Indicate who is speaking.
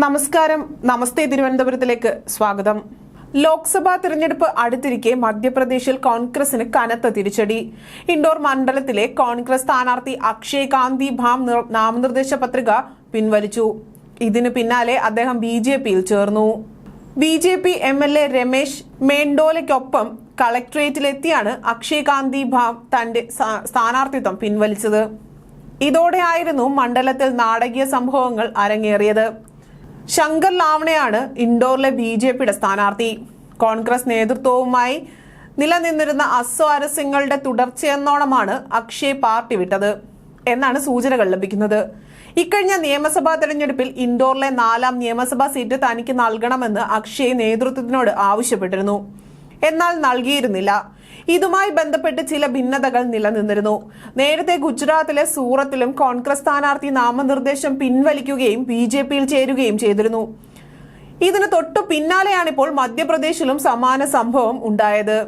Speaker 1: നമസ്കാരം. നമസ്തേ തിരുവനന്തപുരത്തിലേക്ക് സ്വാഗതം. ലോക്സഭാ തിരഞ്ഞെടുപ്പ് അടുത്തിരിക്കെ മധ്യപ്രദേശിൽ കോൺഗ്രസിന് കനത്ത തിരിച്ചടി. ഇൻഡോർ മണ്ഡലത്തിലെ കോൺഗ്രസ് സ്ഥാനാർത്ഥി അക്ഷയ് കാന്തി ഭാം നാമനിർദ്ദേശ പത്രിക പിൻവലിച്ചു. ഇതിനു പിന്നാലെ അദ്ദേഹം ബി ജെ പിയിൽ ചേർന്നു. B J P M L A Ramesh മേണ്ടോലയ്ക്കൊപ്പം കളക്ട്രേറ്റിലെത്തിയാണ് അക്ഷയ് കാന്തി ഭാം തന്റെ സ്ഥാ- സ്ഥാനാർത്ഥിത്വം പിൻവലിച്ചത്. ഇതോടെയായിരുന്നു മണ്ഡലത്തിൽ നാടകീയ സംഭവങ്ങൾ അരങ്ങേറിയത്. ശങ്കർ ലാവണയാണ് ഇൻഡോറിലെ ബി ജെ പിയുടെ സ്ഥാനാർത്ഥി. കോൺഗ്രസ് നേതൃത്വവുമായി നിലനിന്നിരുന്ന അസ്വാരസ്യങ്ങളുടെ തുടർച്ചയെന്നോണമാണ് അക്ഷയ് പാർട്ടി വിട്ടത്. എന്നാണ് സൂചനകൾ ലഭിക്കുന്നത്. ഇക്കഴിഞ്ഞ നിയമസഭാ തെരഞ്ഞെടുപ്പിൽ ഇൻഡോറിലെ നാലാം നിയമസഭാ സീറ്റ് തനിക്ക് നൽകണമെന്ന് അക്ഷയ് നേതൃത്വത്തിനോട് ആവശ്യപ്പെട്ടിരുന്നു. എന്നാൽ നൽകിയിരുന്നില്ല. ഇതുമായി ബന്ധപ്പെട്ട് ചില ഭിന്നതകൾ നിലനിന്നിരുന്നു. നേരത്തെ ഗുജറാത്തിലെ സൂറത്തിലും കോൺഗ്രസ് സ്ഥാനാർത്ഥി നാമനിർദ്ദേശം പിൻവലിക്കുകയും ബി ജെ പിയിൽ ചേരുകയും ചെയ്തിരുന്നു. ഇതിന് തൊട്ടു പിന്നാലെയാണിപ്പോൾ മധ്യപ്രദേശിലും സമാന സംഭവം ഉണ്ടായത്.